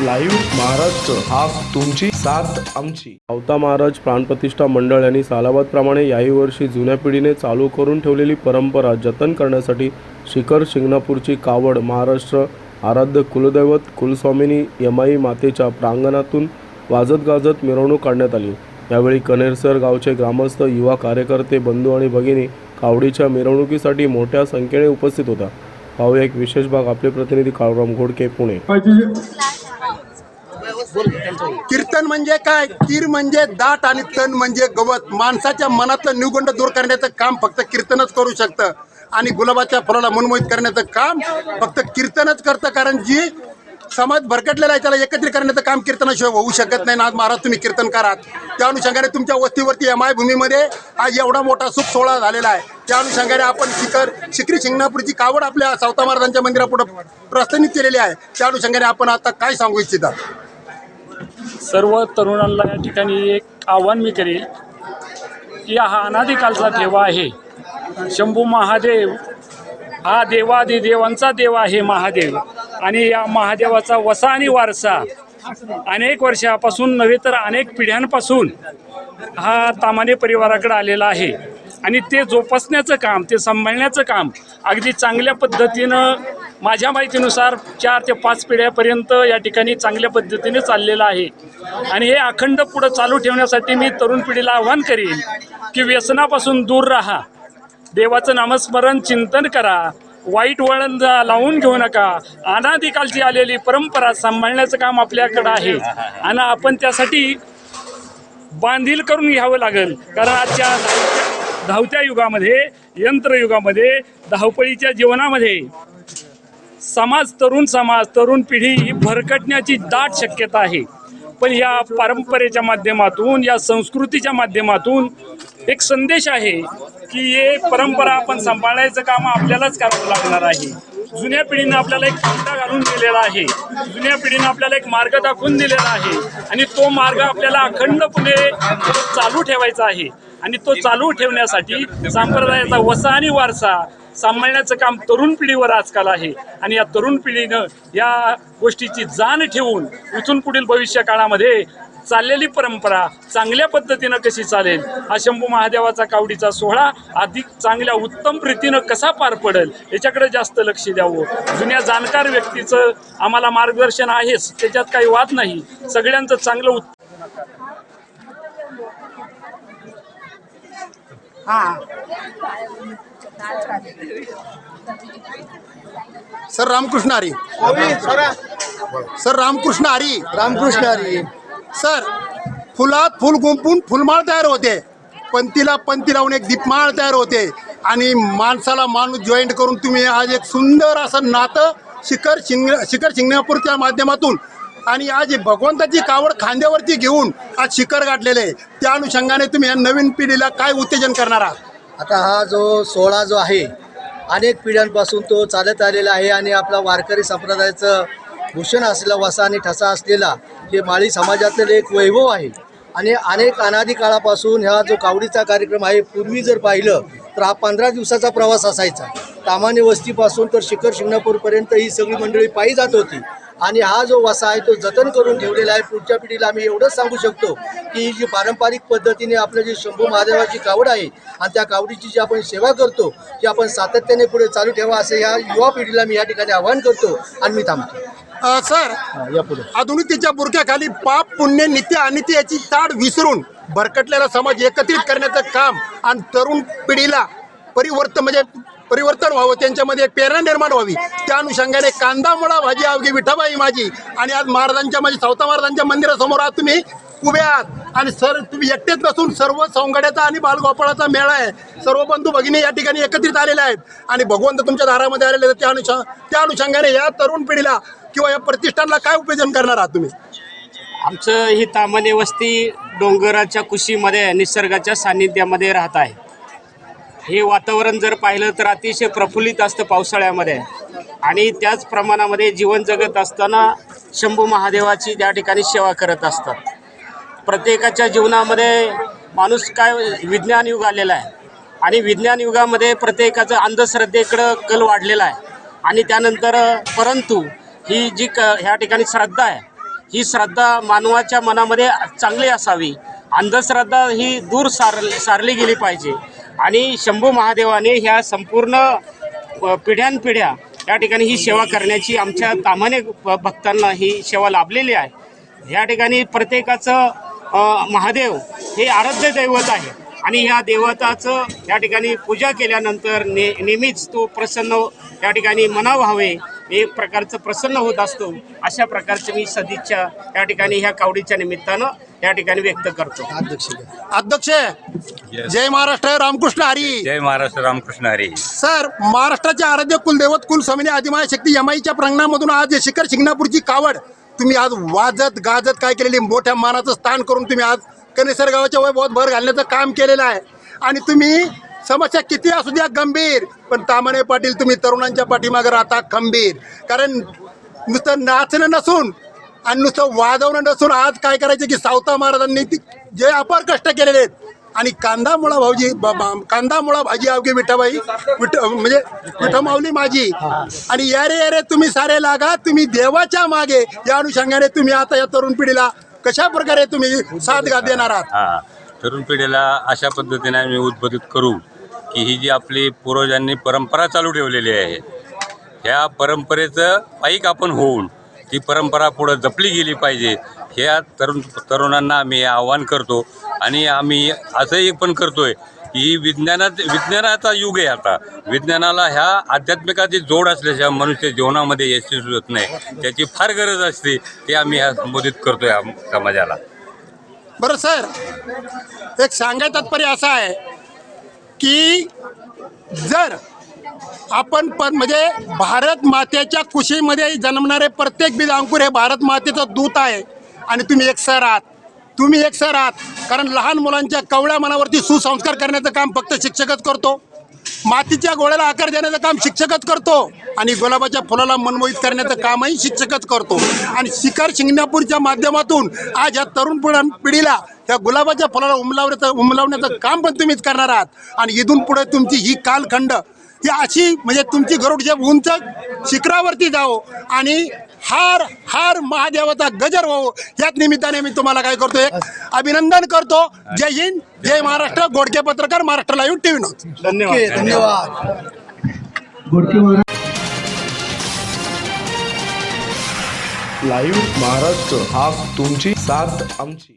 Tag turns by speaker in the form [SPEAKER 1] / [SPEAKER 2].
[SPEAKER 1] Live Maharashtra हा तुमची साथ आमची. अवता महाराज प्राणप्रतिष्ठा मंडळ यांनी सालाबादप्रमाणे याही वर्षी जुन्या पिढीने चालू करून ठेवलेली परंपरा जतन करण्यासाठी शिखर शिंगणापूरची कावड महाराष्ट्र आराध्य कुलदैवत कुलस्वामिनी यमाई मातेच्या प्रांगणातून वाजत गाजत मिरवणूक काढण्यात आली. यावेळी कनेरसर गावचे ग्रामस्थ युवा कार्यकर्ते बंधू आणि भगिनी कावडीच्या मिरवणुकीसाठी मोठ्या संख्येने उपस्थित होता. पाहूया एक विशेष भाग. आपले प्रतिनिधी काळूराम घोडके पुणे.
[SPEAKER 2] कीर्तन म्हणजे काय? कीर म्हणजे दाट आणि तन म्हणजे गवत. माणसाच्या मनातलं निवगुंड दूर करण्याचं काम फक्त कीर्तनच करू शकतं. आणि गुलाबाच्या फुलाला मनमोहित करण्याचं काम फक्त कीर्तनच करतं. कारण जी समाज भरकटलेला आहे त्याला एकत्रित करण्याचं काम कीर्तनाशिवाय होऊ शकत नाही. आज महाराज तुम्ही कीर्तनकार आहात त्या अनुषंगाने तुमच्या वस्तीवरती एम आय भूमीमध्ये आज एवढा मोठा सुख सोहळा झालेला आहे. त्या अनुषंगाने आपण शिखर शिखरी शिंगणापूरची कावड आपल्या सावता महाराजांच्या मंदिरापुढे प्रस्थानित केलेली आहे. त्या अनुषंगाने आपण आता काय सांगू इच्छिता?
[SPEAKER 3] सर्व तरुणांना या ठिकाणी एक आव्हान मी करेल की हा अनादिकालचा ठेवा आहे. शंभू महादेव हा देवादी देवांचा देव आहे महादेव. आणि या महादेवाचा वसा आणि वारसा अनेक वर्षापासून नव्हे तर अनेक पिढ्यांपासून हा तामाने परिवाराकडे आलेला आहे. आणि ते जोपासण्याचं काम ते सांभाळण्याचं काम अगदी चांगल्या पद्धतीनं माझ्या माहितीनुसार चार ते पाच पिढ्यापर्यंत या ठिकाणी चांगल्या पद्धतीने चाललेलं आहे. आणि हे अखंड पुढं चालू ठेवण्यासाठी मी तरुण पिढीला आव्हान करीन की व्यसनापासून दूर राहा. देवाचं नामस्मरण चिंतन करा. वाईट वळण लावून घेऊ नका. अनादिकालची आलेली परंपरा सांभाळण्याचं काम आपल्याकडं आहे. आणि आपण त्यासाठी बांधील करून घ्यावं लागेल. कारण आजच्या धावत्या युगामध्ये यंत्रयुगामध्ये धावपळीच्या जीवनामध्ये समाज तरुण समाज तरुण पिढी ही भरकटण्याची दाट शक्यता आहे. पण या परंपरेच्या माध्यमातून या संस्कृतीच्या माध्यमातून एक संदेश आहे की हे परंपरा आपण सांभाळायचं काम आपल्यालाच करावं लागणार आहे. जुन्या पिढीनं आपल्याला एक पगडा घालून दिलेला आहे. जुन्या पिढीनं आपल्याला एक मार्ग दाखवून दिलेला आहे. आणि तो मार्ग आपल्याला अखंडपणे चालू ठेवायचा आहे. आणि तो चालू ठेवण्यासाठी संप्रदायाचा वसा आणि वारसा सांभाळण्याचं काम तरुण पिढीवर आजकाल आहे. आणि या तरुण पिढीनं या गोष्टीची जाण ठेवून इथून पुढील भविष्य काळामध्ये चाललेली परंपरा चांगल्या पद्धतीनं कशी चालेल हा शंभू महादेवाचा कावडीचा सोहळा अधिक चांगल्या उत्तम रीतीनं कसा पार पडेल याच्याकडे जास्त लक्ष द्यावं. जुन्या जाणकार व्यक्तीचं आम्हाला मार्गदर्शन आहेच त्याच्यात काही वाद नाही. सगळ्यांचं चांगलं
[SPEAKER 2] sir Ramakrishna Hari. Sir Ramakrishna Hari.
[SPEAKER 4] Ramakrishna Hari.
[SPEAKER 2] Sir फुलात फुल गुंपून फुलमाळ तयार होते. पंतीला पंती लावून एक दीपमाळ तयार होते. आणि माणसाला माणूस जॉईंट करून तुम्ही आज एक सुंदर असं नातं शिखर शिंग शिखर शिंगणापूरच्या माध्यमातून आणि आज भगवंताची कावड खांद्यावरती घेऊन आज शिखर गाठलेले आहे. त्या अनुषंगाने तुम्ही या नवीन पिढीला काय उत्तेजन करणार आहात?
[SPEAKER 4] आता हा जो सोहळा जो आहे अनेक पिढ्यांपासून तो चालत आलेला आहे आणि आपला वारकरी संप्रदायाचं भूषण असलेला वसा आणि ठसा असलेला हे माळी समाजातील एक वैभव आहे. आणि अनेक अनादी काळापासून ह्या जो कावडीचा कार्यक्रम आहे पूर्वी जर पाहिलं तर हा पंधरा दिवसाचा प्रवास असायचा. तामाने वस्तीपासून तर शिखर शिंगणापूरपर्यंत ही सगळी मंडळी पायी जात होती. आणि हा जो वसा आहे तो जतन करून ठेवलेला आहे. पुढच्या पिढीला आम्ही एवढंच सांगू शकतो की ही जी पारंपरिक पद्धतीने आपलं जे शंभू महादेवाची कावड आहे आणि त्या कावडीची जी आपण सेवा करतो ती आपण सातत्याने पुढे चालू ठेवा असं या युवा पिढीला मी या ठिकाणी आवाहन करतो आणि मी थांबतो.
[SPEAKER 2] अ, सर
[SPEAKER 4] या पुढे.
[SPEAKER 2] आधुनिकतेच्या बुरख्याखाली पाप पुण्य नित्य अनित्य याची ताड विसरून भरकटलेला समाज एकत्रित करण्याचं काम आणि तरुण पिढीला परिवर्तन म्हणजे परिवर्तन व्हावं त्यांच्यामध्ये एक प्रेरणा निर्माण व्हावी. त्या अनुषंगाने कांदा मुळा भाजी अवघी विठाबाई माझी आणि आज महाराजांच्या माझी सावता महाराजांच्या मंदिरासमोर आज तुम्ही उभे आहात. आणि सर तुम्ही एकटेच नसून सर्व सौंगड्याचा आणि बालगोपाळाचा मेळा आहे. सर्व बंधू भगिनी या ठिकाणी एकत्रित आलेले आहेत. आणि भगवंत तुमच्या दारामध्ये आलेले आहेत. त्या अनुषंग त्या अनुषंगाने या तरुण पिढीला किंवा या प्रतिष्ठानला काय उपयोजन करणार आहात तुम्ही?
[SPEAKER 5] आमचं ही तामणे वस्ती डोंगराच्या कुशीमध्ये निसर्गाच्या सान्निध्यामध्ये राहत आहे. हे वातावरण जर पाहिलं तर अतिशय प्रफुल्लित असतं पावसाळ्यामध्ये. आणि त्याच प्रमाणामध्ये जीवन जगत असताना शंभू महादेवाची त्या ठिकाणी सेवा करत असतात. प्रत्येकाच्या जीवनामध्ये माणूस काय विज्ञान युग आलेला आहे. आणि विज्ञान युगामध्ये प्रत्येकाचं अंधश्रद्धेकडं कल वाढलेला आहे. आणि त्यानंतर परंतु ही जी क ह्या ठिकाणी श्रद्धा आहे ही श्रद्धा मानवाच्या मनामध्ये चांगली असावी. अंधश्रद्धा ही दूर सार सारली गेली पाहिजे. आणि शंभू महादेवाने ह्या संपूर्ण पिढ्यानपिढ्या या ठिकाणी ही सेवा करण्याची आमच्या तामाने भक्तांना ही सेवा लाभलेली आहे. या ठिकाणी प्रत्येकाचं महादेव हे आराध्य दैवत आहे. आणि ह्या देवताचं या ठिकाणी पूजा केल्यानंतर ने नेहमीच तो प्रसन्न या ठिकाणी मनाव व्हावे. एक प्रकारचं प्रसन्न होत असतो. अशा प्रकारचं मी सदिच्छा या ठिकाणी ह्या कावडीच्या निमित्तानं या ठिकाणी व्यक्त करतो.
[SPEAKER 4] अध्यक्ष
[SPEAKER 2] अध्यक्ष जय महाराष्ट्र रामकृष्ण हरी.
[SPEAKER 6] जय महाराष्ट्र रामकृष्ण हरी.
[SPEAKER 2] सर महाराष्ट्राचे आराध्य कुलदैवत कुलस्वामिनी आदिमाय शक्ती यमाईच्या प्रांगणामधून आज हे शिखर शिंगणापूरची कावड तुम्ही आज वाजत गाजत काय केलेली मोठ्या मानाचं स्थान करून तुम्ही आज कनेसर गावाच्या वैभवात भर घालण्याचं काम केलेलं आहे. आणि तुम्ही समस्या किती असू द्या गंभीर. पण तामाने पाटील तुम्ही तरुणांच्या पाठीमागे राहता खंबीर. कारण नुसतं नाचणं नसून आणि नुसतं वाजवणं नसून आज काय करायचं की सावता महाराजांनी जे अपार कष्ट केलेले आहेत. आणि कांदा मुळा भाऊजी कांदा मुळा भाजी अवघी विठाबाई विठ म्हणजे विठमावली माझी. आणि या रे या तुम्ही सारे लागा तुम्ही देवाच्या मागे. या अनुषंगाने तुम्ही आता या तरुण पिढीला कशा प्रकारे तुम्ही साथ घात देणार आहात?
[SPEAKER 6] तरुण पिढीला अशा पद्धतीने आम्ही उद्बोधित करू की ही जी आपली पूर्वजांनी परंपरा चालू ठेवलेली आहे ह्या परंपरेचं पाईक आपण होऊन ती परंपरा पुढं जपली गेली पाहिजे ह्या तरुण तरुणांना आम्ही आव्हान करतो आणि आम्ही असंही पण करतोय की विज्ञानात विज्ञानाचा युग आहे आता. विज्ञानाला ह्या आध्यात्मिकाची जोड असल्याशिवाय मनुष्य जीवनामध्ये यशस्वी होत नाही. त्याची फार गरज असते ते आम्ही ह्या संबोधित करतोय आम- समाजाला.
[SPEAKER 2] बरं सर. एक सांगाय तात्पर्य असं आहे की जर आपण पण म्हणजे भारत मातेच्या कुशीमध्ये जन्मणारे प्रत्येक बीज अंकुर हे भारत मातेचं दूत आहे. आणि तुम्ही एक सर आहात. तुम्ही एक सर आहात. कारण लहान मुलांच्या कवळ्या मनावरती सुसंस्कार करण्याचं काम फक्त शिक्षकच करतो. मातीच्या गोळ्याला आकार देण्याचं काम शिक्षकच करतो आणि गुलाबाच्या फुलाला मनमोहित करण्याचं कामही शिक्षकच करतो. आणि शिखर शिंगणापूरच्या माध्यमातून आज या तरुण पिढीला त्या गुलाबाच्या फुलाला उमलावण्याचं उमलावण्याचं काम पण तुम्हीच करणार आहात. आणि इथून पुढे तुमची ही कालखंड ही अशी म्हणजे तुमची गरुडच्या उंच शिखरावरती जावो आणि हार हार महादेवाचा गजर व्हावो याच निमित्ताने मी तुम्हाला काय करतो एक अभिनंदन करतो. जय हिंद जय महाराष्ट्र. गोडके पत्रकार महाराष्ट्र लाईव्ह टीव्ही
[SPEAKER 5] धन्यवाद.
[SPEAKER 4] धन्यवाद.
[SPEAKER 1] लाईव्ह महाराष्ट्र हा तुमची साथ आमची.